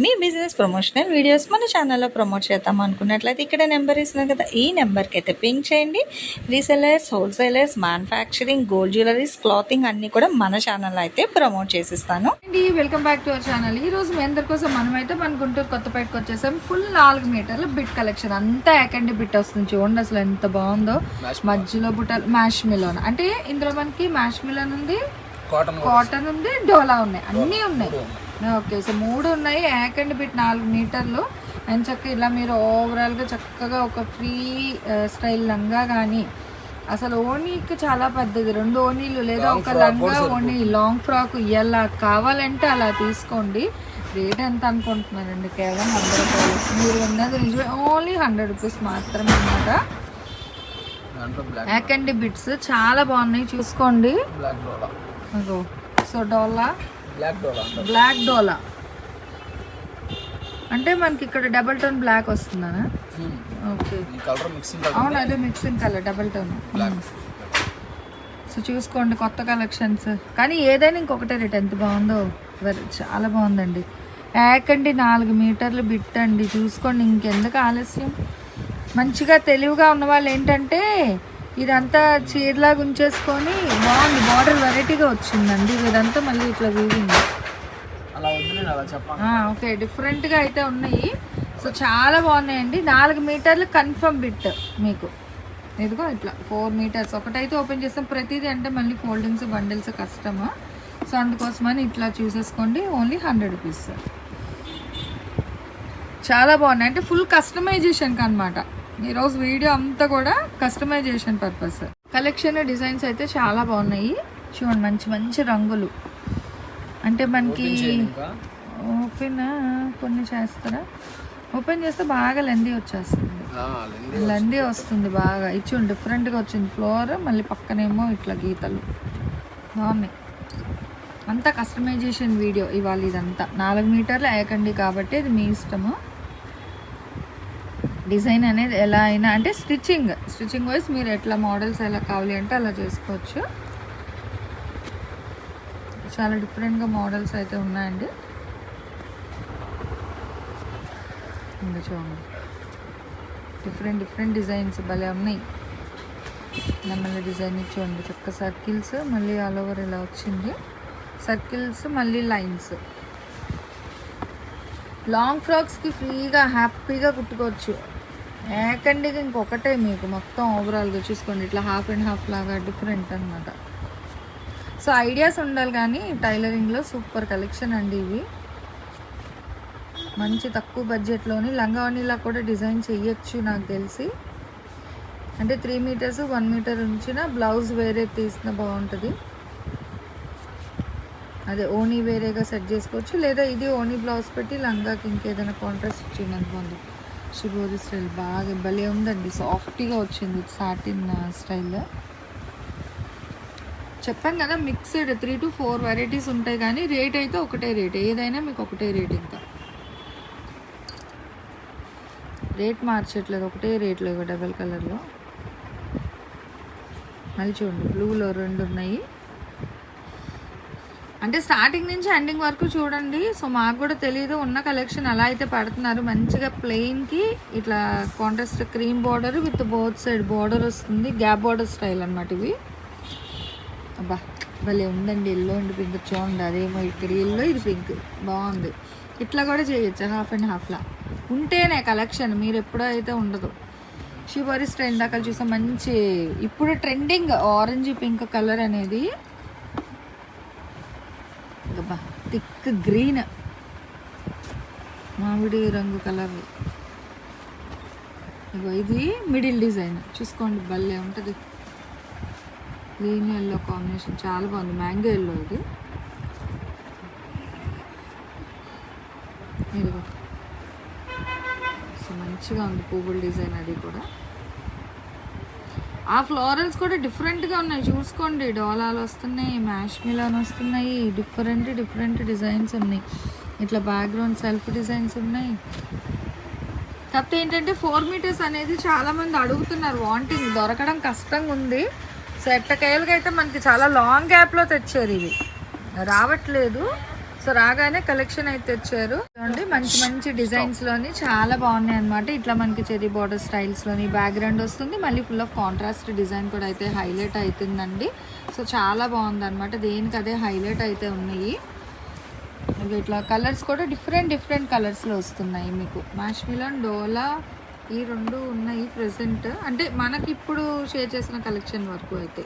మీ business promotional videos మన ఛానల్లో promote చేద్దాం అనుకున్నట్లయితే ఇక్కడ నెంబర్ ఇస్తున్నాం కదా. ఈ నెంబర్కి అయితే పింక్ చేయండి. Resellers wholesalers manufacturing gold jewelleries clothing అన్నీ కూడా మన ఛానల్లో అయితే ప్రమోట్ చేసిస్తాను. అండి welcome back to our channel ఈ రోజు మీ అందరి కోసం మనమైతే మన గుంటూరు కొత్తపేటకి వచ్చేసాం. ఫుల్ నాలుగు మీటర్ల బిట్ కలెక్షన్ అంతా ఏకండి బిట్ వస్తుంది చూడండి అసలు ఎంత బాగుందో. మధ్యలో బుట్టలు మ్యాష్ మిలోన్ అంటే ఇందులో మనకి మ్యాష్ మిలోన్ ఉంది కాటన్ కాటన్ ఉంది డోలా ఉన్నాయి. అన్నీ ఉన్నాయి. ఓకే. సో మూడు ఉన్నాయి. ఏకండి బిట్ నాలుగు మీటర్లు. అండ్ చక్క ఇలా మీరు ఓవరాల్గా చక్కగా ఒక ఫ్రీ స్టైల్ లంగా కానీ అసలు ఓనీకి చాలా పెద్దది. రెండు ఓనీలు లేదా ఒక లంగా ఓనీ లాంగ్ ఫ్రాక్ ఇలా కావాలంటే అలా తీసుకోండి. రేట్ ఎంత అనుకుంటున్నారండి కేవలం వంద రూపాయలు. మీరు ఉన్నది నిజమే ఓన్లీ హండ్రెడ్ రూపీస్ మాత్రమే దాంట్లో బ్లాక్ యాకండి బిట్స్ చాలా బాగున్నాయి. చూసుకోండి. సో డోలా బ్లాక్ డోలా అంటే మనకి ఇక్కడ డబల్ టోన్ బ్లాక్ వస్తుందనా? ఓకే అవును అదే mixing colour double tone so చూసుకోండి కొత్త కలెక్షన్స్ కానీ ఏదైనా ఇంకొకటే రేట్. ఎంత బాగుందో? చాలా బాగుందండి. యాకండి నాలుగు మీటర్లు బిట్ అండి. చూసుకోండి ఇంకెందుకు ఆలస్యం? మంచిగా తెలివిగా ఉన్న వాళ్ళు ఏంటంటే ఇదంతా చీరలాగా ఉంచేసుకొని బాగుంది. బార్డర్ వెరైటీగా వచ్చిందండి. ఇదంతా మళ్ళీ ఇట్లా వీవింగ్. చెప్పండి ఓకే. డిఫరెంట్గా అయితే ఉన్నాయి. సో చాలా బాగున్నాయండి. నాలుగు మీటర్లు కన్ఫర్మ్ బిట్ మీకు. ఇదిగో ఇట్లా ఫోర్ మీటర్స్. ఒకటైతే ఓపెన్ చేస్తాం. ప్రతిదీ అంటే మళ్ళీ ఫోల్డింగ్స్ బండిల్స్ కష్టము సో అందుకోసమని ఇట్లా చూసేసుకోండి. Only hundred rupees. చాలా బాగున్నాయి. అంటే ఫుల్ కస్టమైజేషన్కి అనమాట ఈరోజు వీడియో అంతా కూడా కస్టమైజేషన్ పర్పస్ కలెక్షన్ డిజైన్స్ అయితే చాలా బాగున్నాయి. చూడండి మంచి మంచి రంగులు. అంటే మనకి ఓపెన్ కొన్ని చేస్తారా? ఓపెన్ చేస్తే బాగా లెందీ వచ్చేస్తుంది. లెందీ వస్తుంది. బాగా. ఇచ్చి డిఫరెంట్గా వచ్చింది. ఫ్లోర్ మళ్ళీ పక్కనేమో ఇట్లా గీతలు. బాగున్నాయి. అంతా కస్టమైజేషన్ వీడియో ఇవాళ ఇదంతా. నాలుగు మీటర్లు ఏకండి కాబట్టి ఇది మీ ఇష్టము. డిజైన్ అనేది ఎలా అయినా అంటే స్టిచ్చింగ్ స్టిచ్చింగ్ వైజ్ మీరు ఎట్లా మోడల్స్ ఎలా కావాలి అంటే అలా చేసుకోవచ్చు. చాలా డిఫరెంట్గా మోడల్స్ అయితే ఉన్నాయండి. ఇంకా చూడండి. డిఫరెంట్ డిఫరెంట్ డిజైన్స్ భలే ఉన్నాయి. మళ్ళీ డిజైన్ చూడండి చక్క సర్కిల్స్ మళ్ళీ ఆల్ ఓవర్ ఇలా వచ్చింది. సర్కిల్స్ మళ్ళీ లైన్స్. లాంగ్ ఫ్రాక్స్కి ఫ్రీగా హ్యాపీగా కుట్టుకోవచ్చు. ఏకండి ఇంకొకటే మీకు. మొత్తం ఓవరాల్గా చూసుకోండి. ఇట్లా హాఫ్ అండ్ హాఫ్ లాగా డిఫరెంట్ అనమాట సో ఐడియాస్ ఉండాలి కానీ టైలరింగ్లో సూపర్ కలెక్షన్ అండి ఇవి. మంచి తక్కువ బడ్జెట్లోని లంగావణిలా కూడా డిజైన్ చేయొచ్చు నాకు తెలిసి. అంటే త్రీ మీటర్స్ వన్ మీటర్ ఉంచిన బ్లౌజ్ వేరే తీసిన బాగుంటుంది. అదే ఓనీ వేరేగా సెట్ చేసుకోవచ్చు. లేదా ఇది ఓనీ బ్లౌజ్ పెట్టి లంగాకి ఇంకేదైనా కాంట్రాస్ట్ ఇచ్చిందనుకోండి బాగుంది శిబోరి స్టైల్. బాగా భలే ఉందండి. సాఫ్ట్గా వచ్చింది సాటిన్ స్టైల్. చెప్పాను కదా mixed three to four varieties ఉంటాయి కానీ రేట్ అయితే ఒకటే రేట్ ఏదైనా మీకు ఒకటే రేట్ ఇంకా. రేట్ మార్చట్లేదు. ఒకటే రేట్లో ఇవ్వ డబల్ కలర్లో మళ్ళీ చూడండి. బ్లూలో రెండు ఉన్నాయి. అంటే స్టార్టింగ్ నుంచి ఎండింగ్ వరకు చూడండి. సో మాకు కూడా తెలియదు ఉన్న కలెక్షన్ అలా అయితే పడుతున్నారు. మంచిగా ప్లెయిన్కి ఇట్లా contrast cream border with both side border వస్తుంది. గ్యాప్ బార్డర్ స్టైల్ అనమాట ఇవి. అబ్బా భలే ఉందండి. ఎల్లో అండ్ పింక్ చూడండి అదేమో ఇక్కడ ఎల్లో ఇది పింక్ బాగుంది. ఇట్లా కూడా చేయొచ్చు. హాఫ్ అండ్ హాఫ్లా ఉంటేనే కలెక్షన్ మీరు ఎప్పుడో అయితే ఉండదు. షివరి స్టైల్ అక్కడ చూసాం మంచి ఇప్పుడు ట్రెండింగ్ ఆరెంజ్ పింక్ కలర్ అనేది అబ్బా డార్క్ గ్రీన్. మామిడి రంగు కలర్. ఇగో ఇది మిడిల్ డిజైన్. చూసుకోండి భలే ఉంటుంది. గ్రీన్ ఎల్లో కాంబినేషన్ చాలా బాగుంది. మ్యాంగో ఎల్లో ఇది. ఇదిగో. సో మంచిగా ఉంది పువ్వుల డిజైన్ అది కూడా. ఆ ఫ్లోరల్స్ కూడా డిఫరెంట్గా ఉన్నాయి. చూసుకోండి. డోలాలు వస్తున్నాయి మ్యాష్ మిలాన్ వస్తున్నాయి డిఫరెంట్ డిఫరెంట్ డిజైన్స్ ఉన్నాయి. ఇట్లా బ్యాక్గ్రౌండ్ సెల్ఫ్ డిజైన్స్ ఉన్నాయి. కాకపోతే ఏంటంటే ఫోర్ మీటర్స్ అనేది చాలామంది అడుగుతున్నారు వాంటింగ్ దొరకడం కష్టంగా ఉంది. సో ఎట్టకేళ్ళకి అయితే మనకి చాలా లాంగ్ గ్యాప్లో తెచ్చారు ఇవి. రావట్లేదు. సో రాగానే కలెక్షన్ అయితే తెచ్చారు. చూడండి మంచి మంచి డిజైన్స్లోని చాలా బాగున్నాయి అనమాట ఇట్లా మనకి చెరీ బార్డర్ స్టైల్స్లోని బ్యాక్గ్రౌండ్ వస్తుంది. మళ్ళీ ఫుల్ ఆఫ్ కాంట్రాస్ట్ డిజైన్ కూడా అయితే హైలైట్ అవుతుందండి. సో చాలా బాగుంది అనమాట దేనికి అదే హైలైట్ అయితే ఉన్నాయి. ఇవి ఇట్లా కలర్స్ కూడా డిఫరెంట్ డిఫరెంట్ కలర్స్లో వస్తున్నాయి మీకు. మాష్మిలన్ డోలా ఈ రెండు ఉన్నాయి ప్రెసెంట్. అంటే మనకి ఇప్పుడు షేర్ చేసిన కలెక్షన్ వరకు అయితే.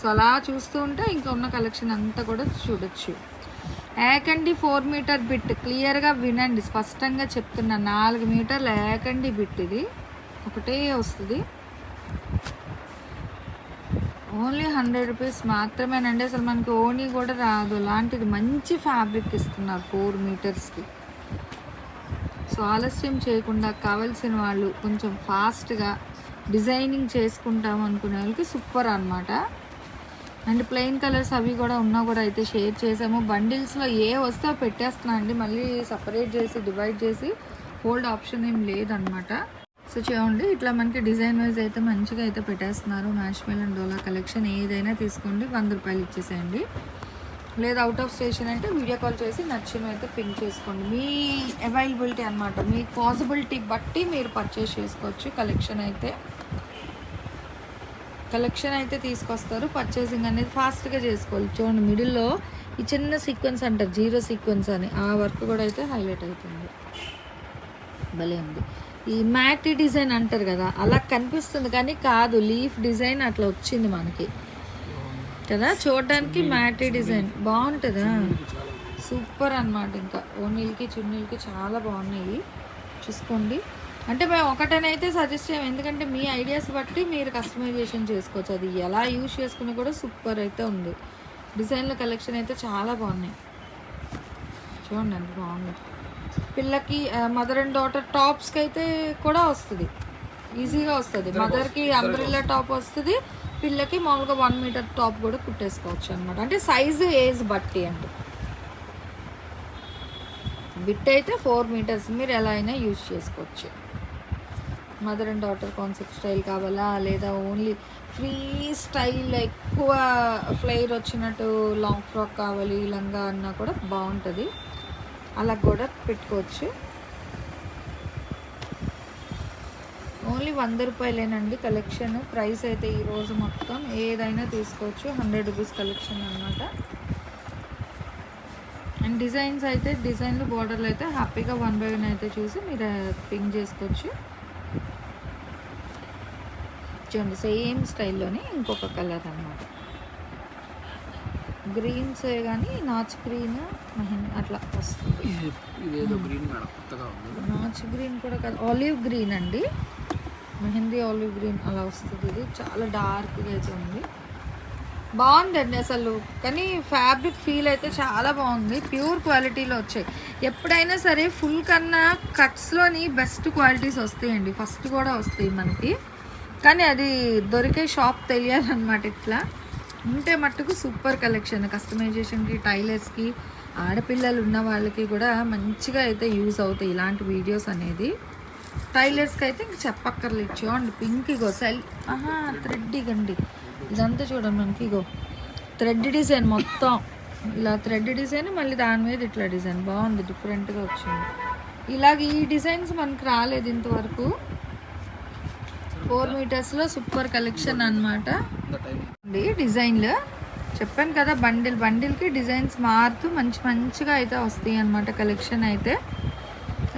సో అలా చూస్తూ ఉంటే ఇంకా ఉన్న కలెక్షన్ అంతా కూడా చూడొచ్చు. ఏకండి ఫోర్ మీటర్ బిట్. క్లియర్గా వినండి. స్పష్టంగా చెప్తున్నా. నాలుగు మీటర్లు ఏకండి బిట్ ఇది. ఒకటే వస్తుంది. ఓన్లీ హండ్రెడ్ రూపీస్ మాత్రమేనండి. అసలు మనకి ఓనీ కూడా రాదు. లాంటిది మంచి ఫ్యాబ్రిక్ ఇస్తున్నారు ఫోర్ మీటర్స్కి సో ఆలస్యం చేయకుండా కావాల్సిన వాళ్ళు కొంచెం ఫాస్ట్గా డిజైనింగ్ చేసుకుంటాం అనుకునే వాళ్ళకి సూపర్ అనమాట అండ్ ప్లెయిన్ కలర్స్ అవి కూడా ఉన్నా కూడా అయితే షేర్ చేసాము. బండిల్స్లో ఏ వస్తే పెట్టేస్తున్నా అండి మళ్ళీ సపరేట్ చేసి డివైడ్ చేసి హోల్డ్ ఆప్షన్ ఏం లేదనమాట సో చూడండి ఇట్లా మనకి డిజైన్ వైజ్ అయితే మంచిగా అయితే పెట్టేస్తున్నారు. మ్యాష్మెల్ అండ్ డోలా కలెక్షన్ ఏదైనా తీసుకోండి వంద రూపాయలు ఇచ్చేసేయండి. లేదా అవుట్ ఆఫ్ స్టేషన్ అంటే వీడియో కాల్ చేసి నచ్చినవి అయితే పిన్ చేసుకోండి. మీ అవైలబిలిటీ అనమాట మీ పాసిబిలిటీ బట్టి మీరు పర్చేస్ చేసుకోవచ్చు కలెక్షన్ అయితే. కలెక్షన్ అయితే తీసుకొస్తారు. పర్చేసింగ్ అనేది ఫాస్ట్గా చేసుకోవాలి. చూడండి మిడిల్లో ఈ చిన్న సీక్వెన్స్ అంటారు. జీరో సీక్వెన్స్ అని. ఆ వర్క్ కూడా అయితే హైలైట్ అవుతుంది. భలే ఉంది. ఈ మ్యాటీ డిజైన్ అంటారు కదా అలా కనిపిస్తుంది కానీ కాదు లీఫ్ డిజైన్ అట్లా వచ్చింది మనకి. కదా? చూడడానికి మ్యాటీ డిజైన్ బాగుంటుందా? సూపర్ అన్నమాట ఇంకా. ఓనీలకి చున్నీలకి చాలా బాగున్నాయి. చూసుకోండి. అంటే మేము ఒకటనైతే సజెస్ట్ చేయం. ఎందుకంటే మీ ఐడియాస్ బట్టి మీరు కస్టమైజేషన్ చేసుకోవచ్చు. అది ఎలా యూజ్ చేసుకుని కూడా సూపర్ అయితే ఉంది. డిజైన్ల కలెక్షన్ అయితే చాలా బాగున్నాయి. చూడండి అంత బాగుంది. పిల్లకి మదర్ అండ్ డాటర్ టాప్స్కి అయితే కూడా వస్తుంది. ఈజీగా వస్తుంది. మదర్కి అంబ్రిల్లా టాప్ వస్తుంది. పిల్లకి మామూలుగా వన్ మీటర్ టాప్ కూడా కుట్టేసుకోవచ్చు అనమాట అంటే సైజు ఏజ్ బట్టి అంటే బిట్ అయితే ఫోర్ మీటర్స్ మీరు ఎలా అయినా యూజ్ చేసుకోవచ్చు. Mother and daughter concept style కావాలా? లేదా ఓన్లీ ఫ్రీ స్టైల్ ఎక్కువ ఫ్లైర్ వచ్చినట్టు లాంగ్ ఫ్రాక్ కావాలి లంగా అన్నా కూడా బాగుంటుంది. అలా కూడా పెట్టుకోవచ్చు. ఓన్లీ వంద రూపాయలేనండి కలెక్షన్ ప్రైస్ అయితే ఈరోజు మొత్తం ఏదైనా తీసుకోవచ్చు. హండ్రెడ్ రూపీస్ కలెక్షన్ అనమాట అండ్ డిజైన్స్ అయితే డిజైన్లు బార్డర్లు అయితే హ్యాపీగా వన్ బై వన్ అయితే చూసి మీరు పింక్ చేసుకోవచ్చు. చూడండి సేమ్ స్టైల్లోనే ఇంకొక కలర్ అన్నమాట. గ్రీన్స్ కానీ నాచ్ గ్రీన్ అట్లా వస్తుంది. నాచ్ గ్రీన్ కూడా కాదు ఆలివ్ గ్రీన్ అండి. మెహందీ ఆలివ్ గ్రీన్ అలా వస్తుంది ఇది. చాలా డార్క్గా అయితే ఉంది. బాగుందండి అసలు. కానీ ఫ్యాబ్రిక్ ఫీల్ అయితే చాలా బాగుంది. ప్యూర్ క్వాలిటీలో వచ్చాయి. ఎప్పుడైనా సరే ఫుల్ కన్నా కట్స్లోని బెస్ట్ క్వాలిటీస్ వస్తాయండి. ఫస్ట్ కూడా వస్తాయి మనకి. కానీ అది దొరికే షాప్ తెలియాలన్నమాట ఇట్లా. ఉంటే మట్టుకు సూపర్ కలెక్షన్ కస్టమైజేషన్కి టైలర్స్కి ఆడపిల్లలు ఉన్న వాళ్ళకి కూడా మంచిగా అయితే యూజ్ అవుతాయి ఇలాంటి వీడియోస్ అనేది. టైలర్స్కి అయితే ఇంక చెప్పక్కర్లేదు. చూడండి పింక్ ఇగో సెల్ ఆహా థ్రెడ్ ఇగండి. ఇదంతా చూడండి మనకి ఇగో. థ్రెడ్ డిజైన్ మొత్తం. ఇలా థ్రెడ్ డిజైన్ మళ్ళీ దాని మీద ఇట్లా డిజైన్ బాగుంది డిఫరెంట్గా వచ్చింది. ఇలాగ ఈ డిజైన్స్ మనకు రాలేదు ఇంతవరకు. ఫోర్ మీటర్స్లో సూపర్ కలెక్షన్ అన్నమాట. ఇంత టైం అండి డిజైన్లు. చెప్పాను కదా బండిల్ బండిల్కి డిజైన్స్ మారుతూ మంచి మంచిగా అయితే వస్తాయి అన్నమాట కలెక్షన్ అయితే.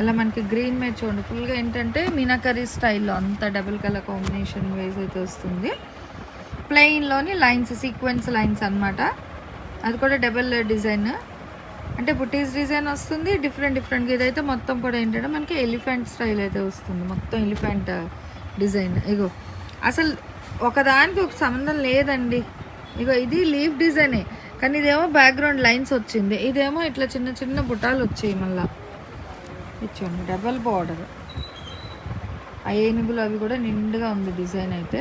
ఇలా మనకి గ్రీన్ మీద చూడండి. ఫుల్గా ఏంటంటే మీనాకరీ స్టైల్లో అంత డబుల్ కలర్ కాంబినేషన్ వేస్ అయితే వస్తుంది. ప్లెయిన్లోని లైన్స్ సీక్వెన్స్ లైన్స్ అన్నమాట. అది కూడా డబుల్ డిజైన్ అంటే బుటీస్ డిజైన్ వస్తుంది డిఫరెంట్ డిఫరెంట్గా ఇదైతే మొత్తం కూడా ఏంటంటే మనకి ఎలిఫెంట్ స్టైల్ అయితే వస్తుంది. మొత్తం ఎలిఫెంట్ డిజైన్. ఇగో అసలు ఒకదానికి ఒక సంబంధం లేదండి. ఇగో ఇది లీఫ్ డిజైనే. కానీ ఇదేమో బ్యాక్గ్రౌండ్ లైన్స్ వచ్చింది. ఇదేమో ఇట్లా చిన్న చిన్న బుటాలు వచ్చాయి మళ్ళా. ఇచ్చోండి డబల్ బార్డర్ ఆ ఏనుగులు అవి కూడా నిండుగా ఉంది డిజైన్ అయితే.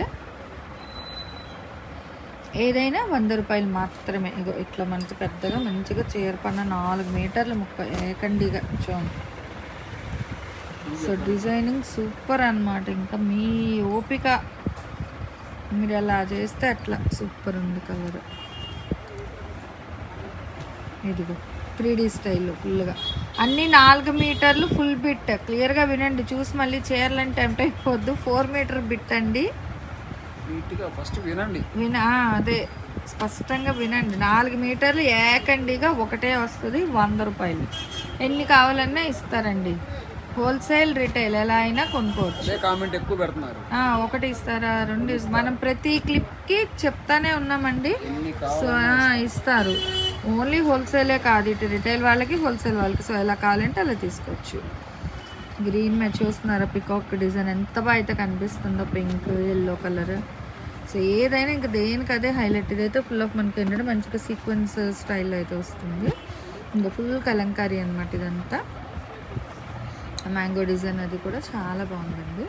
ఏదైనా వంద రూపాయలు మాత్రమే. ఇగో ఇట్లా మనకి పెద్దగా మంచిగా చీర పన్న నాలుగు మీటర్ల ముక్క ఏకండిగా. చూడండి. సో డిజైనింగ్ సూపర్ అన్నమాట. ఇంకా మీ ఓపిక మీరు ఎలా చేస్తే అట్లా సూపర్ ఉంది కలర్. ఇదిగో త్రీ డీ స్టైల్ ఫుల్గా. అన్ని నాలుగు మీటర్లు ఫుల్ బిట్. క్లియర్గా వినండి. చూసి మళ్ళీ చీరలని టెంప్ట్ అయిపోద్దు. ఫోర్ మీటర్ బిట్ అండి. ఫస్ట్ వినండి. విన అదే. స్పష్టంగా వినండి. నాలుగు మీటర్లు ఏకండిగా ఒకటే వస్తుంది వంద రూపాయలు. ఎన్ని కావాలన్నా ఇస్తారండి. హోల్సేల్ రిటైల్ ఎలా అయినా కొనుక్కోవచ్చు. కామెంట్ ఎక్కువ పెడుతున్నారు. ఒకటి ఇస్తారా రెండు మనం ప్రతి క్లిప్కి చెప్తానే ఉన్నామండి. సో ఇస్తారు. ఓన్లీ హోల్సేలే కాదు ఇటు రిటైల్ వాళ్ళకి హోల్సేల్ వాళ్ళకి. సో ఎలా కావాలంటే అలా తీసుకోవచ్చు. గ్రీన్ మ్యాచ్ చూస్తున్నారా? పికాక్ డిజైన్ ఎంత బాగా అయితే కనిపిస్తుందో పింక్ ఎల్లో కలర్. సో ఏదైనా ఇంకా దేనికి అదే హైలైట్. ఇదైతే ఫుల్ ఆఫ్ మనకి ఏంటంటే మంచిగా సీక్వెన్స్ స్టైల్లో అయితే వస్తుంది. ఇంకా ఫుల్ కలంకారీ అనమాట ఇదంతా. మ్యాంగో డిజైన్ అది కూడా చాలా బాగుందండి.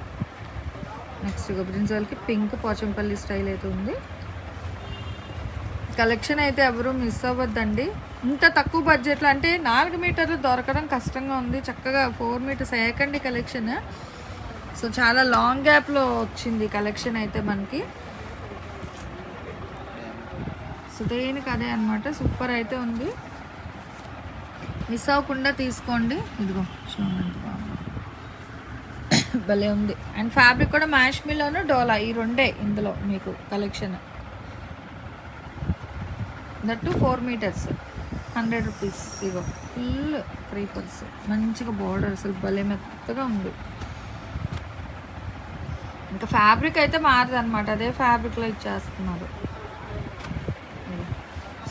నెక్స్ట్ ప్రిన్స్ వాళ్ళకి పింక్ పోచంపల్లి స్టైల్ అయితే ఉంది. కలెక్షన్ అయితే ఎవరు మిస్ అవ్వద్దండి. ఇంత తక్కువ బడ్జెట్లో అంటే నాలుగు మీటర్లు దొరకడం కష్టంగా ఉంది. చక్కగా ఫోర్ మీటర్స్ ఏకండి కలెక్షన్ సో చాలా లాంగ్ గ్యాప్లో వచ్చింది కలెక్షన్ అయితే మనకి. సో దేనికి అదే అనమాట సూపర్ అయితే ఉంది. మిస్ అవ్వకుండా తీసుకోండి. ఇదిగో చూడండి. భలే ఉంది. అండ్ ఫ్యాబ్రిక్ కూడా మ్యాష్ మిల్లోను డోలా ఈ రెండే ఇందులో మీకు collection. That four metres hundred rupees ego. Full creepers. మంచిగా బార్డర్ అసలు భలే మెత్తగా ఉంది. ఇంకా ఫ్యాబ్రిక్ అయితే మారదు అనమాట అదే ఫ్యాబ్రిక్లో ఇచ్చేస్తున్నారు.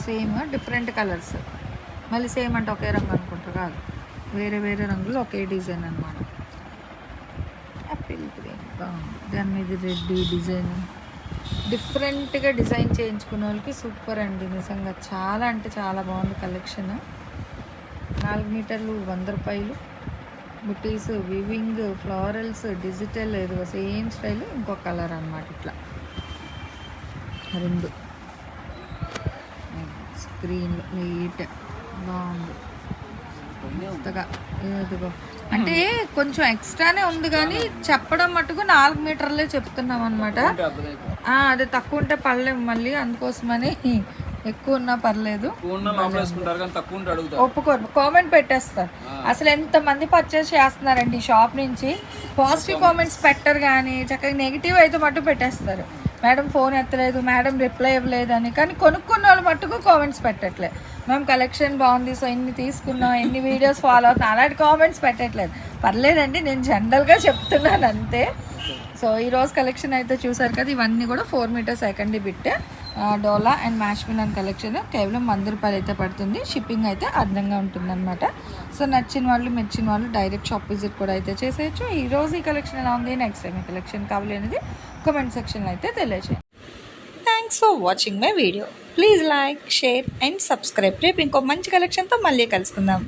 Same different colours. మళ్ళీ సేమ్ అంటే ఒకే రంగు అనుకుంటారు కాదు. వేరే వేరే రంగులు ఒకే డిజైన్ అనమాట యాపిల్ గ్రీన్ బాగుంది దాని మీద రెడ్డి డిజైన్. డిఫరెంట్గా డిజైన్ చేయించుకున్న వాళ్ళకి సూపర్ అండి నిజంగా. చాలా అంటే చాలా బాగుంది కలెక్షన్ నాలుగు మీటర్లు వంద రూపాయలు. బుటీస్ వివింగ్ ఫ్లోరల్స్ డిజిటల్ ఏదో సేమ్ స్టైల్ ఇంకో కలర్ అన్నమాట ఇట్లా. రెండు. స్క్రీన్ నీట్ బాగుంది. కొత్తగా. ఇదిగో. అంటే కొంచెం ఎక్స్ట్రానే ఉంది కానీ చెప్పడం మటుకు నాలుగు మీటర్లే చెప్తున్నాం అనమాట అది తక్కువ ఉంటే పర్లేము మళ్ళీ అందుకోసమని ఎక్కువ ఉన్నా పర్లేదు. ఒప్పుకోరు. కామెంట్ పెట్టేస్తారు. అసలు ఎంత మంది పర్చేస్ చేస్తున్నారండి ఈ షాప్ నుంచి? పాజిటివ్ కామెంట్స్ పెట్టరు కానీ చక్కగా నెగిటివ్ అయితే మట్టు పెట్టేస్తారు. మేడం ఫోన్ ఎత్తలేదు మేడం రిప్లై ఇవ్వలేదు అని కానీ కొనుక్కున్న వాళ్ళు మట్టుకు కామెంట్స్ పెట్టట్లేదు మేము కలెక్షన్ బాగుంది సో ఇన్ని తీసుకున్నాం ఎన్ని వీడియోస్ ఫాలో అవుతున్నాం. అలాంటి కామెంట్స్ పెట్టట్లేదు. పర్లేదండి నేను జనరల్గా చెప్తున్నాను అంతే. సో ఈరోజు కలెక్షన్ అయితే చూసారు కదా ఇవన్నీ కూడా ఫోర్ మీటర్ సెకండ్ బిట్ డోలా అండ్ మ్యాష్మిన్ అండ్ కలెక్షన్ కేవలం వంద రూపాయలు అయితే పడుతుంది. షిప్పింగ్ అయితే అర్థంగా ఉంటుందన్నమాట. సో నచ్చిన వాళ్ళు మెచ్చిన వాళ్ళు డైరెక్ట్ షాప్ విజిట్ కూడా అయితే చేసేయచ్చు. ఈ ఈ కలెక్షన్ ఎలా ఉంది? నెక్స్ట్ టైం ఈ కలెక్షన్ కావాలి అనేది కమెంట్ సెక్షన్లో అయితే తెలియజేయండి thanks for watching my video please like share and subscribe రేపు ఇంకో మంచి కలెక్షన్తో మళ్ళీ కలుసుకుందాం.